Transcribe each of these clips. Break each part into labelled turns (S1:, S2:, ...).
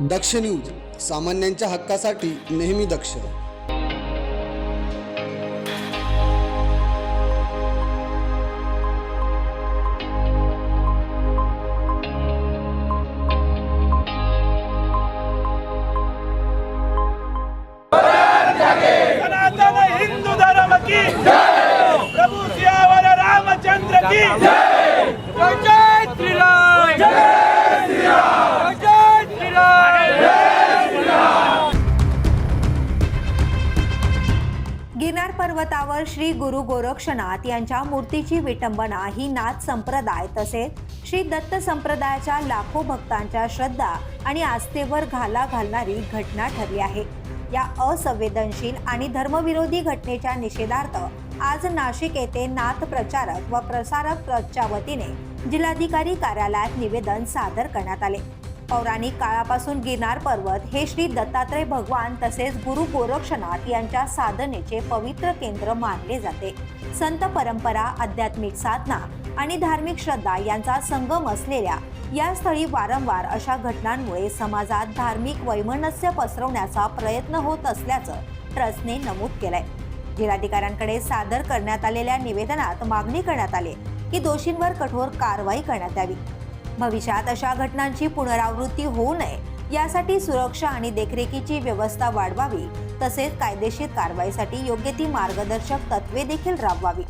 S1: दक्ष news सामान्यांच्या हक्कासाठी नेहमी दक्ष.
S2: सनातन हिंदू धर्म की प्रभू सियावर रामचंद्र की
S3: गिरनार पर्वतावर श्री गुरु गोरक्षनाथ यांच्या मूर्तीची विटंबना ही नाथ संप्रदाय तसेच श्री दत्त संप्रदायाच्या लाखो भक्तांच्या श्रद्धा आणि आस्थेवर घाला घालणारी घटना ठरली आहे. या असंवेदनशील आणि धर्मविरोधी घटनेच्या निषेधार्थ आज नाशिक येथे नाथ प्रचारक व प्रसारक ट्रस्टच्या वतीने जिल्हाधिकारी कार्यालयात निवेदन सादर करण्यात आले. पौराणिक काळापासून गिरनार पर्वत हे श्री दत्तात्रय भगवान तसेच गुरु गोरक्षनाथ यांच्या साधनेचे पवित्र केंद्र मानले जाते. संत परंपरा आध्यात्मिक साधना आणि धार्मिक श्रद्धा यांचा संगम असलेल्या या स्थळी वारंवार अशा घटनांमुळे समाजात धार्मिक वैमनस्य पसरवण्याचा प्रयत्न होत असल्याचं ट्रस्टने नमूद केलंय. जिल्हाधिकाऱ्यांकडे सादर करण्यात आलेल्या निवेदनात मागणी करण्यात आली की दोषींवर कठोर कारवाई करण्यात यावी. भविष्यात अशा घटनांची पुनरावृत्ती होऊ नये. यासाठी सुरक्षा आणि देखरेखीची व्यवस्था वाढवावी. तसेच कायदेशीर कारवाईसाठी योग्य ती मार्गदर्शक तत्वे देखील राबवावी.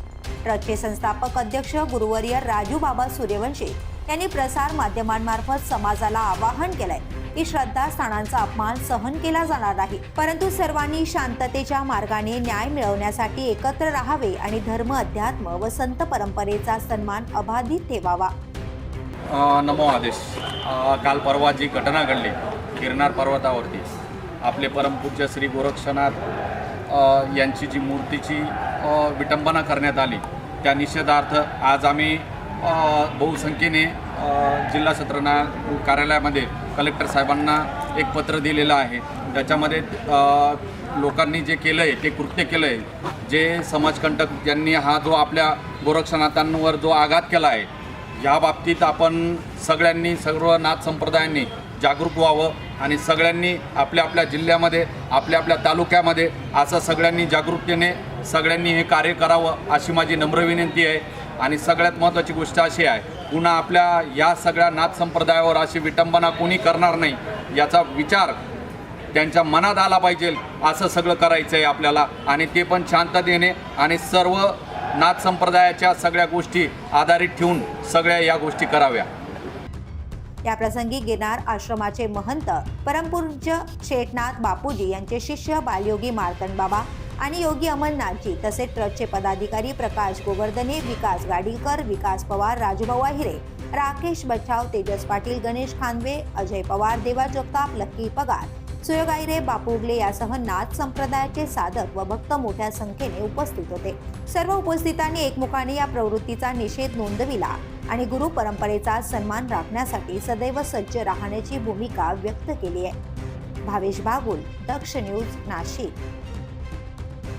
S3: ट्रस्टचे संस्थापक अध्यक्ष गुरुवर्य राजू बाबा सूर्यवंशी यांनी प्रसार माध्यमांमार्फत समाजाला आवाहन केलंय की श्रद्धास्थानांचा अपमान सहन केला जाणार नाही. परंतु सर्वांनी शांततेच्या मार्गाने न्याय मिळवण्यासाठी एकत्र राहावे आणि धर्म अध्यात्म व संत परंपरेचा सन्मान अबाधित ठेवावा.
S4: नमो आदेश. काल परवा जी घटना घडली गिरनार पर्वतावरती आपले परमपूज्य श्री गोरक्षनाथ यांची जी मूर्तीची विटंबना करण्यात आली त्या निषेधार्थ आज आम्ही बहुसंख्येने जिल्हा सत्र कार्यालयामध्ये कलेक्टर साहेबांना एक पत्र दिलेलं आहे. त्याच्यामध्ये लोकांनी जे केलं आहे ते कृत्य केलं आहे जे समाजकंटक ज्यांनी हा जो आपल्या गोरक्षनाथांवर जो आघात केला आहे या बाबतीत आपण सगळ्यांनी सर्व नाथ संप्रदायांनी जागरूक व्हावं आणि सगळ्यांनी आपल्या आपल्या जिल्ह्यामध्ये आपल्या आपल्या तालुक्यामध्ये असं सगळ्यांनी जागरूकतेने सगळ्यांनी हे कार्य करावं अशी माझी नम्र विनंती आहे. आणि सगळ्यात महत्त्वाची गोष्ट अशी आहे पुन्हा आपल्या या सगळ्या नाथ संप्रदायावर अशी विटंबना कोणी करणार नाही याचा विचार त्यांच्या मनात आला पाहिजे असं सगळं करायचं आहे आपल्याला. आणि ते पण शांततेने आणि सर्व नाथ संप्रदायाच्या सगळ्या गोष्टी आधारित ठेवून सगळ्या या गोष्टी कराव्या.
S3: या प्रसंगी गिरनार आश्रमाचे महंत परमपूज्य शेठनाथ बापूजी यांचे शिष्य बालयोगी मार्तंड बाबा आणि योगी अमरनाथजी तसेच ट्रस्टचे पदाधिकारी प्रकाश गोवर्धने विकास गाडीकर विकास पवार राजूभाऊ हिरे राकेश बच्छाव तेजस पाटील गणेश खानवे अजय पवार देवा जगताप लक्की पगार सुयोगाईरे बापुगले यासह नाथ संप्रदायाचे साधक व भक्त मोठ्या संख्येने उपस्थित होते. सर्व उपस्थितांनी एकमुखाने या प्रवृत्तीचा निषेध नोंदविला आणि गुरु परंपरेचा सन्मान राखण्यासाठी सदैव सज्ज राहण्याची भूमिका व्यक्त केली आहे. भावेश बागुल दक्ष न्यूज नाशिक.